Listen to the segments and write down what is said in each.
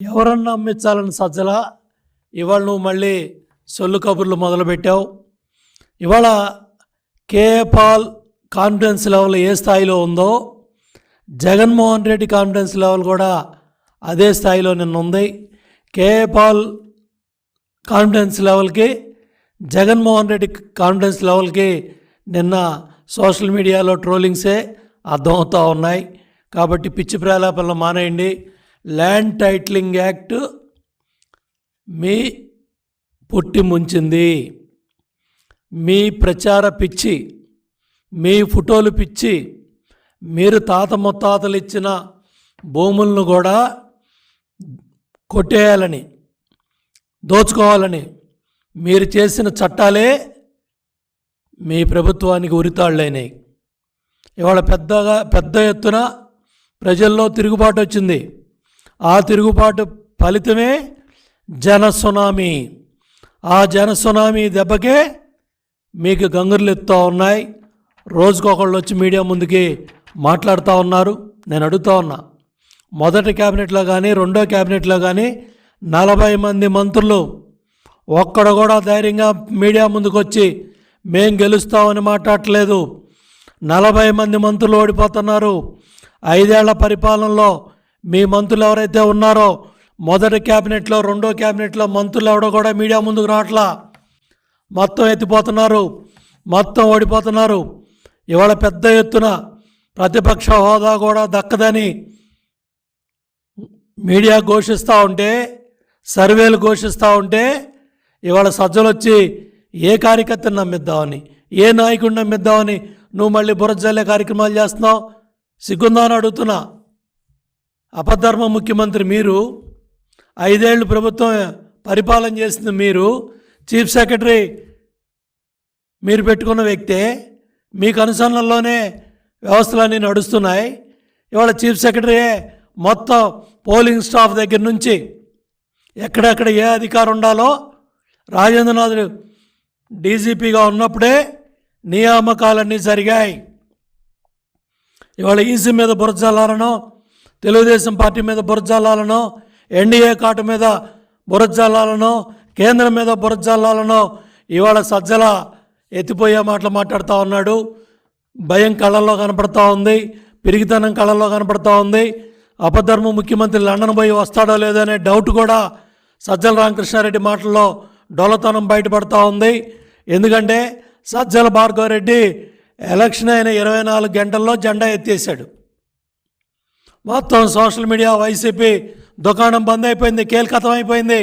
ఎవరన్నా అమ్మించాలని సజ్జల ఇవాళ నువ్వు మళ్ళీ సొల్లు కబుర్లు మొదలుపెట్టావు. ఇవాళ కేఏ పాల్ కాన్ఫిడెన్స్ లెవెల్ ఏ స్థాయిలో ఉందో జగన్మోహన్ రెడ్డి కాన్ఫిడెన్స్ లెవెల్ కూడా అదే స్థాయిలో నిన్న ఉంది కేఏ పాల్ కాన్ఫిడెన్స్ లెవెల్కి జగన్మోహన్ రెడ్డి కాన్ఫిడెన్స్ లెవెల్కి నిన్న సోషల్ మీడియాలో ట్రోలింగ్సే అర్థమవుతూ ఉన్నాయి. కాబట్టి పిచ్చి ప్రేలాపనలు మానేయండి. ల్యాండ్ టైటిలింగ్ యాక్ట్ మీ పుట్టి ముంచింది. మీ ప్రచార పిచ్చి మీ ఫోటోలు పిచ్చి మీరు తాత ముత్తాతలు ఇచ్చిన భూములను కూడా కొట్టేయాలని దోచుకోవాలని మీరు చేసిన చట్టాలే మీ ప్రభుత్వానికి ఉరితాళ్ళైనాయి. ఇవాళ పెద్దగా పెద్ద ఎత్తున ప్రజల్లో తిరుగుబాటు వచ్చింది. ఆ తిరుగుబాటు ఫలితమే జన సునామీ. ఆ జన సునామీ దెబ్బకే మీకు గంగుర్లు ఎత్తుతూ ఉన్నాయి. రోజుకొకళ్ళు వచ్చి మీడియా ముందుకి మాట్లాడుతూ ఉన్నారు. నేను అడుగుతా ఉన్నా మొదటి క్యాబినెట్లో కానీ రెండో క్యాబినెట్లో కానీ నలభై మంది మంత్రులు ఒక్కడ కూడా ధైర్యంగా మీడియా ముందుకు వచ్చి మేం గెలుస్తామని మాట్లాడలేదు నలభై మంది మంత్రులు ఓడిపోతున్నారు. ఐదేళ్ళ పరిపాలనలో మీ మంత్రులు ఎవరైతే ఉన్నారో మొదటి క్యాబినెట్లో రెండో క్యాబినెట్లో మంత్రులు ఎవడో కూడా మీడియా ముందుకు రావట్లా? మొత్తం ఎత్తిపోతున్నారు మొత్తం ఓడిపోతున్నారు. ఇవాళ పెద్ద ఎత్తున ప్రతిపక్ష హోదా కూడా దక్కదని మీడియా ఘోషిస్తూ ఉంటే సర్వేలు ఘోషిస్తూ ఉంటే ఇవాళ సజ్జలు వచ్చి ఏ కార్యకర్తను నమ్మిద్దామని ఏ నాయకుడిని నమ్మిద్దామని నువ్వు మళ్ళీ బురజల్లే కార్యక్రమాలు చేస్తున్నావు? సిగ్గుందా అని అడుగుతున్నా. అపధర్మ ముఖ్యమంత్రి మీరు ఐదేళ్ళు ప్రభుత్వం పరిపాలన చేసింది మీరు చీఫ్ సెక్రటరీ మీరు పెట్టుకున్న వ్యక్తే మీకు అనుసరణలోనే వ్యవస్థలన్నీ నడుస్తున్నాయి. ఇవాళ చీఫ్ సెక్రటరీయే మొత్తం పోలింగ్ స్టాఫ్ దగ్గర నుంచి ఎక్కడెక్కడ ఏ అధికారం ఉండాలో రాజేంద్రనాథ్ డీజీపీగా ఉన్నప్పుడే నియామకాలన్నీ జరిగాయి. ఇవాళ ఈసీ మీద బురజల్లారనో తెలుగుదేశం పార్టీ మీద బురజల్లాలనో ఎన్డీఏ కాటు మీద బురజల్లాలనో కేంద్రం మీద బురజల్లాలనో ఇవాళ సజ్జల ఎత్తిపోయే మాటలు మాట్లాడుతూ ఉన్నాడు. భయం కళ్ళల్లో కనపడతా ఉంది పిరిగితనం కళ్ళల్లో కనపడతా ఉంది. అపధర్మ ముఖ్యమంత్రి లండన్ పోయి వస్తాడో లేదో అనే డౌట్ కూడా సజ్జల రామకృష్ణారెడ్డి మాటల్లో డొలతనం బయటపడతా ఉంది. ఎందుకంటే సజ్జల భార్గవరెడ్డి ఎలక్షన్ అయిన ఇరవై నాలుగు గంటల్లో జెండా ఎత్తేసాడు మొత్తం సోషల్ మీడియా వైసీపీ దుకాణం బంద్ అయిపోయింది కీలకతం అయిపోయింది.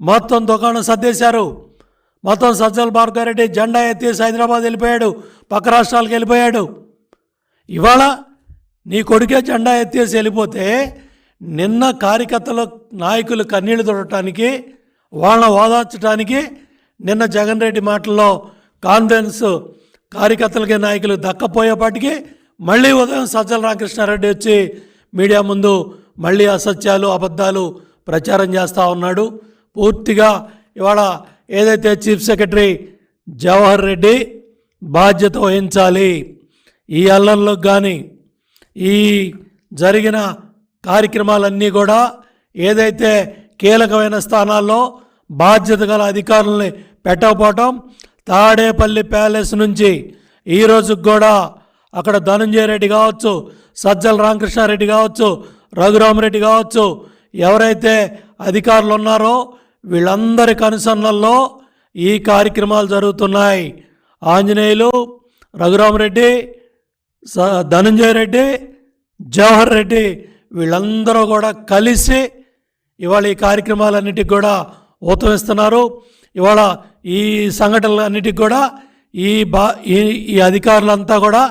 మొత్తం దుకాణం సర్దేశారు. మొత్తం సజ్జల భార్గవరెడ్డి జెండా ఎత్తేసి హైదరాబాద్ వెళ్ళిపోయాడు పక్క రాష్ట్రాలకు వెళ్ళిపోయాడు. ఇవాళ నీ కొడుకే జెండా ఎత్తేసి వెళ్ళిపోతే నిన్న కార్యకర్తల నాయకులు కన్నీళ్ళు తొడటానికి వాళ్ళని ఓదార్చడానికి నిన్న జగన్ రెడ్డి మాటల్లో కాన్ఫిడెన్స్ కార్యకర్తలకి నాయకులు దక్కపోయేపాటికి మళ్ళీ ఉదయం సజ్జల రామకృష్ణారెడ్డి వచ్చి మీడియా ముందు మళ్ళీ అసత్యాలు అబద్ధాలు ప్రచారం చేస్తూ ఉన్నాడు. పూర్తిగా ఇవాళ ఏదైతే చీఫ్ సెక్రటరీ జవహర్ రెడ్డి బాధ్యత వహించాలి ఈ అల్లంలో కానీ ఈ జరిగిన కార్యక్రమాలన్నీ కూడా ఏదైతే కీలకమైన స్థానాల్లో బాధ్యత గల అధికారుల్ని పెట్టకపోవటం తాడేపల్లి ప్యాలెస్ నుంచి ఈ కూడా అక్కడ ధనంజయ రెడ్డి కావచ్చు సజ్జల రామకృష్ణారెడ్డి కావచ్చు రఘురామరెడ్డి కావచ్చు ఎవరైతే అధికారులు ఉన్నారో వీళ్ళందరి కనుసన్నల్లో ఈ కార్యక్రమాలు జరుగుతున్నాయి. ఆంజనేయులు రఘురామరెడ్డి స ధనంజయ రెడ్డి జవహర్ రెడ్డి వీళ్ళందరూ కూడా కలిసి ఇవాళ ఈ కార్యక్రమాలన్నిటికి కూడా ఊతమిస్తున్నారు. ఇవాళ ఈ సంఘటనలన్నిటికి కూడా ఈ బా ఈ ఈ అధికారులంతా కూడా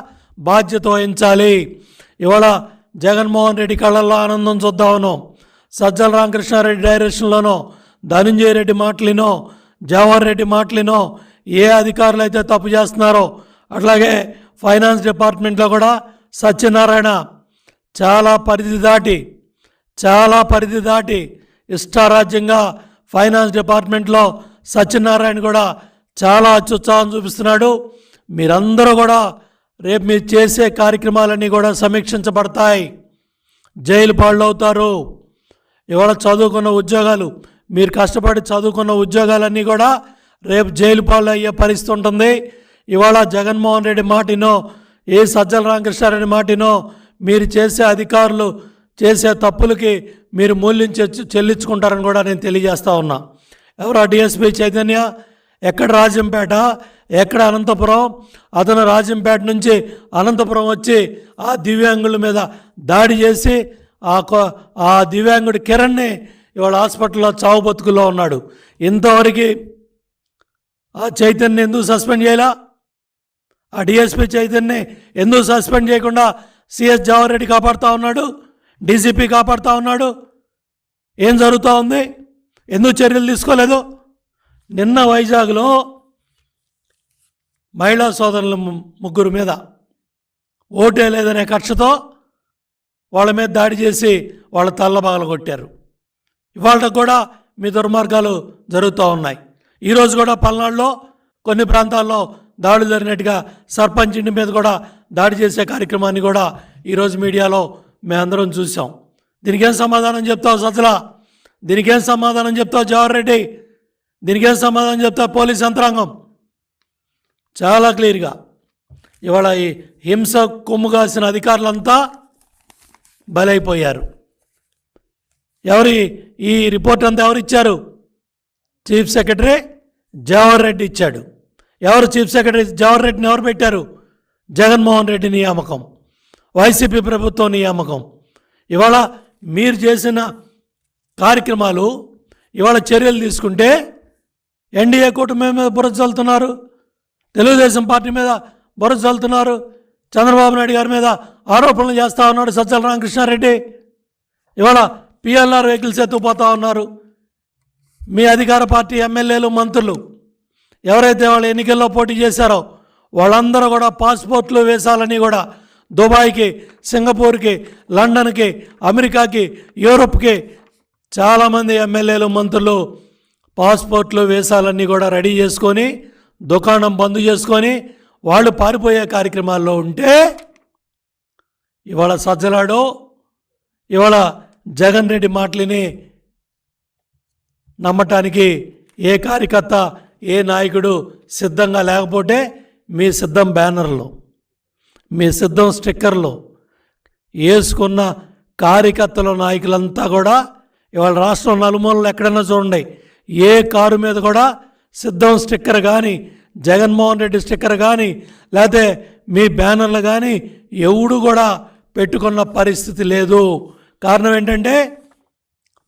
బాధ్యత వహించాలి. ఇవాళ జగన్మోహన్ రెడ్డి కళ్ళల్లో ఆనందం చూద్దామనో సజ్జల రామకృష్ణారెడ్డి డైరెక్షన్లోనో ధనంజయ రెడ్డి మాటలినో జవహర్ రెడ్డి మాటలినో ఏ అధికారులు అయితే తప్పు చేస్తున్నారో అట్లాగే ఫైనాన్స్ డిపార్ట్మెంట్లో కూడా సత్యనారాయణ చాలా పరిధి దాటి చాలా పరిధి దాటి ఇష్టారాజ్యంగా ఫైనాన్స్ డిపార్ట్మెంట్లో సత్యనారాయణ కూడా చాలా అత్యుత్సాహం చూపిస్తున్నాడు. మీరందరూ కూడా రేపు మీరు చేసే కార్యక్రమాలన్నీ కూడా సమీక్షించబడతాయి. జైలు పాళ్ళవుతారు ఇవాళ చదువుకున్న ఉద్యోగాలు మీరు కష్టపడి చదువుకున్న ఉద్యోగాలన్నీ కూడా రేపు జైలు పాలు అయ్యే పరిస్థితి ఉంటుంది. ఇవాళ జగన్మోహన్ రెడ్డి మాటినో ఏ సజ్జల రామకృష్ణారెడ్డి మాటినో మీరు చేసే అధికారులు చేసే తప్పులకి మీరు మూల్యం చెల్లించుకుంటారని కూడా నేను తెలియజేస్తా ఉన్నా. ఎవరు డిఎస్పీ చైతన్య ఎక్కడ రాజంపేట? ఎక్కడ అనంతపురం? అతను రాజంపేట నుంచి అనంతపురం వచ్చి ఆ దివ్యాంగుల మీద దాడి చేసి ఆ ఆ దివ్యాంగుడి కిరణ్ని ఇవాళ హాస్పిటల్లో చావు బతుకుల్లో ఉన్నాడు. ఇంతవరకు ఆ చైతన్య ఎందుకు సస్పెండ్ చేయాలా? ఆ డిఎస్పీ చైతన్యని ఎందుకు సస్పెండ్ చేయకుండా సిఎస్ జవహర్ రెడ్డి కాపాడుతూ ఉన్నాడు? డీసీపీ కాపాడుతూ ఉన్నాడు? ఏం జరుగుతూ ఉంది? ఎందుకు చర్యలు తీసుకోలేదు? నిన్న వైజాగ్లో మహిళా సోదరుల ముగ్గురు మీద ఓటే లేదనే కక్షతో వాళ్ళ మీద దాడి చేసి వాళ్ళ తల్ల కొట్టారు. ఇవాళ కూడా మీ దుర్మార్గాలు జరుగుతూ ఉన్నాయి. ఈరోజు కూడా పల్నాడులో కొన్ని ప్రాంతాల్లో దాడులు జరిగినట్టుగా సర్పంచ్ ఇంటి మీద కూడా దాడి చేసే కార్యక్రమాన్ని కూడా ఈరోజు మీడియాలో మేమందరం చూసాం దీనికి ఏం సమాధానం చెప్తావు సజ్జల? దీనికి ఏం సమాధానం చెప్తావు జవహర్ రెడ్డి? దీనికి ఏం సమాధానం చెప్తా పోలీస్ యంత్రాంగం? చాలా క్లియర్గా. ఇవాళ ఈ హింస కొమ్ము కాసిన అధికారులంతా బలైపోయారు. ఎవరి ఈ రిపోర్ట్ అంతా ఎవరు ఇచ్చారు? చీఫ్ సెక్రటరీ జవహర్ రెడ్డి ఇచ్చాడు. ఎవరు చీఫ్ సెక్రటరీ? జవహర్ రెడ్డిని ఎవరు పెట్టారు? జగన్మోహన్ రెడ్డి నియామకం. వైసీపీ ప్రభుత్వం నియామకం. ఇవాళ మీరు చేసిన కార్యక్రమాలు ఇవాళ చర్యలు తీసుకుంటే ఎన్డీఏ కూటమి మీద బురద చల్లుతున్నారు తెలుగుదేశం పార్టీ మీద బురద చల్లుతున్నారు చంద్రబాబు నాయుడు గారి మీద ఆరోపణలు చేస్తూ ఉన్నాడు సజ్జల రామకృష్ణారెడ్డి. ఇవాళ పిఎల్ఆర్ వెహికల్స్ ఎత్తుకుపోతూ ఉన్నారు. మీ అధికార పార్టీ ఎమ్మెల్యేలు మంత్రులు ఎవరైతే వాళ్ళు ఎన్నికల్లో పోటీ చేశారో వాళ్ళందరూ కూడా పాస్పోర్ట్లు వేసాలని కూడా దుబాయ్కి సింగపూర్కి లండన్కి అమెరికాకి యూరోప్కి చాలామంది ఎమ్మెల్యేలు మంత్రులు పాస్పోర్ట్లు వేసాలన్నీ కూడా రెడీ చేసుకొని దుకాణం బంద్ చేసుకొని వాళ్ళు పారిపోయే కార్యక్రమాల్లో ఉంటే ఇవాళ సజ్జలాడో ఇవాళ జగన్ రెడ్డి మాటలని నమ్మటానికి ఏ కార్యకర్త ఏ నాయకుడు సిద్ధంగా లేకపోతే మీ సిద్ధం బ్యానర్లు మీ సిద్ధం స్టిక్కర్లు వేసుకున్న కార్యకర్తల నాయకులంతా కూడా ఇవాళ రాష్ట్రం నలుమూలలు ఎక్కడన్నా చూడండి. ఏ కారు మీద కూడా సిద్ధం స్టిక్కర్ కానీ జగన్మోహన్ రెడ్డి స్టిక్కర్ కానీ లేకపోతే మీ బ్యానర్లు కానీ ఎవడు కూడా పెట్టుకున్న పరిస్థితి లేదు. కారణం ఏంటంటే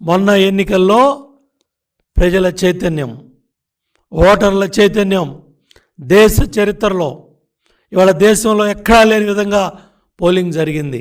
మొన్న ఎన్నికల్లో ప్రజల చైతన్యం ఓటర్ల చైతన్యం దేశ చరిత్రలో ఇవాళ దేశంలో ఎక్కడా లేని విధంగా పోలింగ్ జరిగింది.